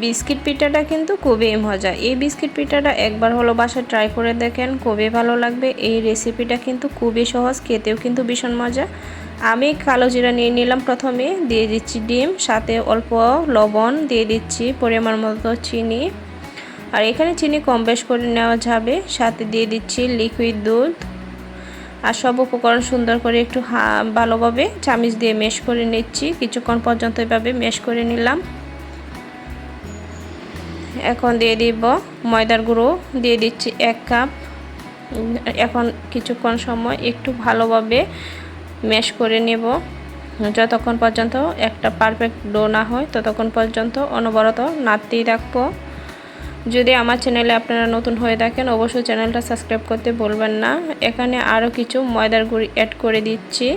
Biscuit পিঠাটা কিন্তু খুবই মজা। এই বিস্কিট পিঠাটা একবার হলো বাসায় ট্রাই করে দেখেন, খুবই ভালো লাগবে। এই রেসিপিটা কিন্তু খুবই সহজ, খেতেও কিন্তু ভীষণ মজা। আমি কালো জিরা নিয়ে নিলাম প্রথমে, দিয়ে দিচ্ছি ডিম, সাথে অল্প লবণ, দিয়ে দিচ্ছি পরিমাণ মতো চিনি। আর এখানে চিনি কম বেশ করে নেওয়া যাবে, সাথে দিয়ে দিচ্ছি লিকুইড দুধ। আর সব উপকরণ সুন্দর করে একটু ভালোভাবে চামিচ দিয়ে মেশ করে নিচ্ছি। কিছুক্ষণ পর্যন্ত এভাবে মেশ করে নিলাম। এখন দিয়ে দিব ময়দার গুঁড়ো, দিয়ে দিচ্ছি এক কাপ। এখন কিছুক্ষণ সময় একটু ভালোভাবে ম্যাশ করে নেব। যতক্ষণ পর্যন্ত একটা পারফেক্ট ডো না হয়, ততক্ষণ পর্যন্ত অনবরত নাড়তেই রাখব যদি আমার চ্যানেলে আপনারা নতুন হয়ে থাকেন, অবশ্যই চ্যানেলটা সাবস্ক্রাইব করতে বলবেন না। এখানে আরও কিছু ময়দার গুঁড়ি অ্যাড করে দিচ্ছি।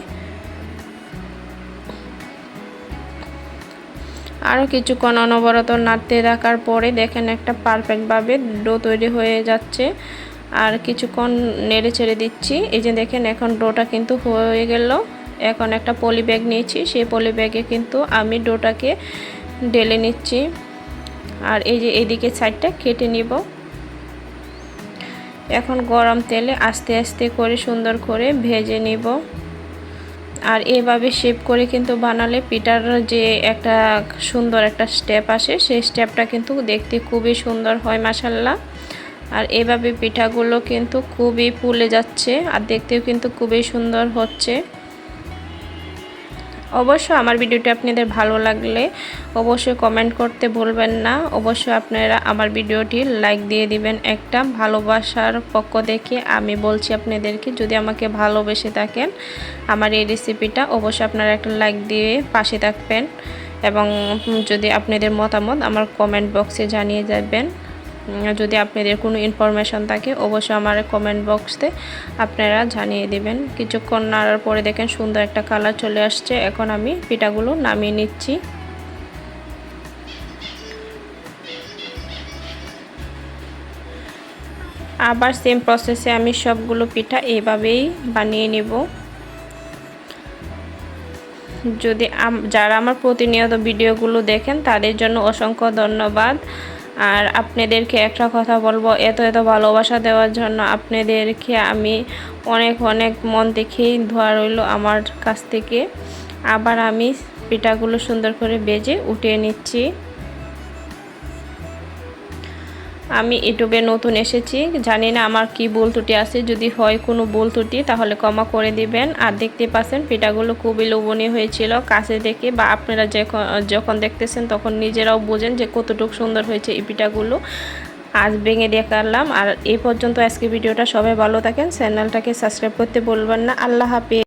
আরও কিছুক্ষণ অনবরত নাড়তে রাখার পরে দেখেন একটা পারফেক্টভাবে ডো তৈরি হয়ে যাচ্ছে। আর কিছুক্ষণ নেড়ে ছেড়ে দিচ্ছি। এই যে দেখেন, এখন ডোটা কিন্তু হয়ে গেল। এখন একটা পলি ব্যাগ নিয়েছি। সেই পলি ব্যাগে কিন্তু আমি ডোটাকে ঢেলে নিচ্ছি। আর এই যে এদিকে সাইডটা কেটে নিব। এখন গরম তেলে আস্তে আস্তে করে সুন্দর করে ভেজে নিব। আর এভাবে শেপ করে কিন্তু বানালে পিঠার যে একটা সুন্দর একটা স্টেপ আসে, সেই স্টেপটা কিন্তু দেখতে খুবই সুন্দর হয় মাসাল্লাহ আর এভাবে পিঠাগুলো কিন্তু খুবই ফুলে যাচ্ছে আর দেখতেও কিন্তু খুবই সুন্দর হচ্ছে। অবশ্য আমার ভিডিওটি আপনাদের ভালো লাগলে অবশ্যই কমেন্ট করতে ভুলবেন না। অবশ্যই আপনারা আমার ভিডিওটি লাইক দিয়ে দিবেন। একটা ভালোবাসার পক্ষ দেখে আমি বলছি আপনাদেরকে, যদি আমাকে ভালোবেসে থাকেন, আমার এই রেসিপিটা অবশ্যই আপনারা একটা লাইক দিয়ে পাশে থাকবেন এবং যদি আপনাদের মতামত আমার কমেন্ট বক্সে জানিয়ে যাবেন। যদি আপনাদের কোনো ইনফরমেশন থাকে, অবশ্যই আমার কমেন্ট বক্সে আপনারা জানিয়ে দেবেন। কিছুক্ষণ নাড়ার পরে দেখেন সুন্দর একটা কালার চলে আসছে। এখন আমি পিঠাগুলো নামিয়ে নিচ্ছি। আবার সেম প্রসেসে আমি সবগুলো পিঠা এইভাবেই বানিয়ে নেব। যদি যারা আমার প্রতিনিয়ত ভিডিওগুলো দেখেন, তাদের জন্য অসংখ্য ধন্যবাদ। আর আপনাদেরকে একটা কথা বলব, এত এত ভালোবাসা দেওয়ার জন্য আপনাদেরকে আমি অনেক অনেক মন দেখেই ধোয়া রইল আমার কাছ থেকে। আবার আমি পিঠাগুলো সুন্দর করে বেজে উঠিয়ে নিচ্ছি। আমি ইউটিউবে নতুন এসেছি। জানি না আমার কি ভুল ত্রুটি আছে। যদি হয় কোনো ভুল ত্রুটি, তাহলে ক্ষমা করে দিবেন। আর দেখতে পাচ্ছেন, পিঠাগুলো খুবই লোভনীয় হয়েছিল। কাছে দেখে বা আপনারা যখন দেখতেছেন, তখন নিজেরাও বোঝেন যে কতটুকু সুন্দর হয়েছে এই পিঠাগুলো। আজ ভেঙে দেখালাম। আর এই পর্যন্ত আজকে ভিডিওটা সবাই ভালো থাকেন। চ্যানেলটাকে সাবস্ক্রাইব করতে বলবেন না। আল্লাহ হাফিজ।